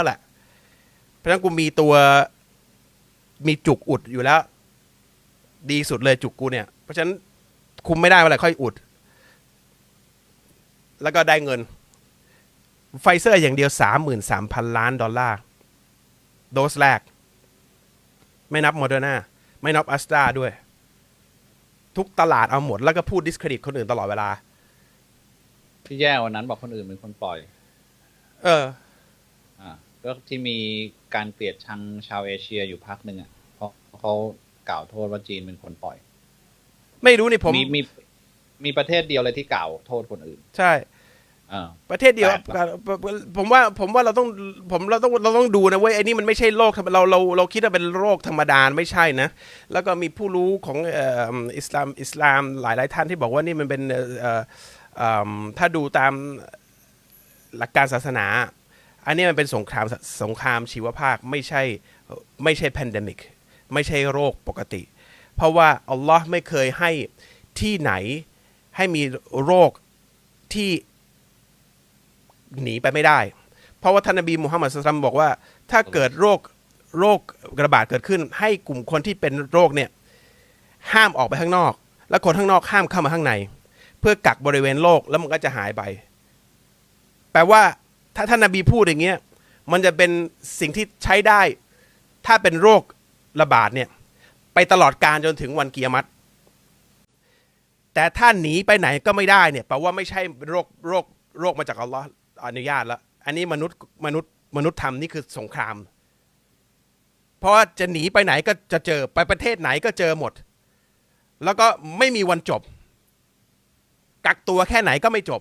นั่นแหละ เพราะฉะนั้นกูมีตัวมีจุกอุดอยู่แล้ว ดีสุดเลยจุกกูเนี่ย เพราะฉะนั้นคุมไม่ได้เมื่อไหร่ค่อยอุด แล้วก็ได้เงิน ไฟเซอร์อย่างเดียวสามหมื่นสามพันล้านดอลลาร์ โดสแรก ไม่นับโมเดอร์นาไม่นับอัสตราด้วย ทุกตลาดเอาหมด แล้วก็พูดดิสเครดิตคนอื่นตลอดเวลา ที่แย่วันนั้นบอกคนอื่นเป็นคนปล่อย เอออ่า ก็ที่มีการเกลียดชังชาวเอเชียอยู่พักหนึ่งอะเพราะเขากล่าวโทษว่าจีนเป็นคนปล่อย ไม่รู้นี่ผมมีมีมีประเทศเดียวเลยที่กล่าวโทษคนอื่น ใช่อ่าประเทศเดียวแปลกปะผมว่าผมว่าเราต้องผมเราต้องเราต้องดูนะเว้ยไอ้นี่มันไม่ใช่โรคธรรมเราเราเราคิดว่าเป็นโรคธรรมดาไม่ใช่นะ แล้วก็มีผู้รู้ของเอ่ออิสลามอิสลามหลายหลายท่านที่บอกว่านี่มันเป็นเอ่อเอ่อเอิ่มถ้าดูตามหลักการศาสนา อันนี้มันเป็นสงครามสงครามชีวภาคไม่ใช่ไม่ใช่แพนเดมิกไม่ใช่โรคปกติ เพราะว่าอัลลอฮ์ไม่เคยให้ที่ไหนให้มีโรคที่หนีไปไม่ได้ เพราะว่าท่านนบีมูฮัมมัดสุลตัมบอกว่า ถ้าเกิดโรคโรคระบาดเกิดขึ้น ให้กลุ่มคนที่เป็นโรคเนี่ยห้ามออกไปข้างนอก แล้วคนข้างนอกห้ามเข้ามาข้างใน เพื่อกักบริเวณโรคแล้วมันก็จะหายไป แปลว่า ถ้าท่านนบีพูดอย่างเงี้ยมันจะเป็นสิ่งที่ใช้ได้ ถ้าเป็นโรคระบาดเนี่ยไปตลอดการจนถึงวันเกียรติแต่ถ้าหนีไปไหนก็ไม่ได้เนี่ยแปลว่าไม่ใช่โรคโรคโรคมาจากอัลลอฮ์อนุญาตแล้ว อันนี้มนุษย์มนุษย์มนุษย์ทำนี่คือสงคราม เพราะว่าจะหนีไปไหนก็จะเจอไปประเทศไหนก็เจอหมด แล้วก็ไม่มีวันจบ กักตัวแค่ไหนก็ไม่จบ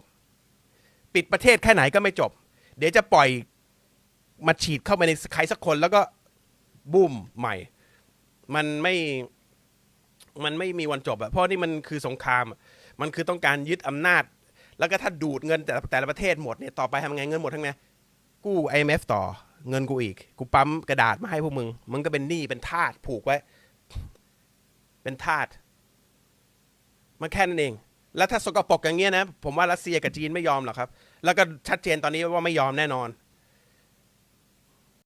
ปิดประเทศแค่ไหนก็ไม่จบ เดี๋ยวจะปล่อยมาฉีดเข้าไปในใครสักคนแล้วก็บูมใหม่ มันไม่มันไม่มีวันจบอะเพราะนี่มันคือสงคราม มันคือต้องการยึดอำนาจ แล้วก็ถ้าดูดเงินแต่แต่ละประเทศหมดเนี่ยต่อไปทำไงเงินหมดทั้งไงกู้ IMF ต่อเงินกูอีก กูปั๊มกระดาษมาให้พวกมึง มึงก็เป็นหนี้เป็นทาสผูกไว้ เป็นทาสมันแค่นั้นเอง แล้วถ้าสกปรกอย่างเงี้ยนะ ผมว่ารัสเซียกับจีนไม่ยอมหรอกครับ แล้วก็ชัดเจนตอนนี้ว่าไม่ยอมแน่นอน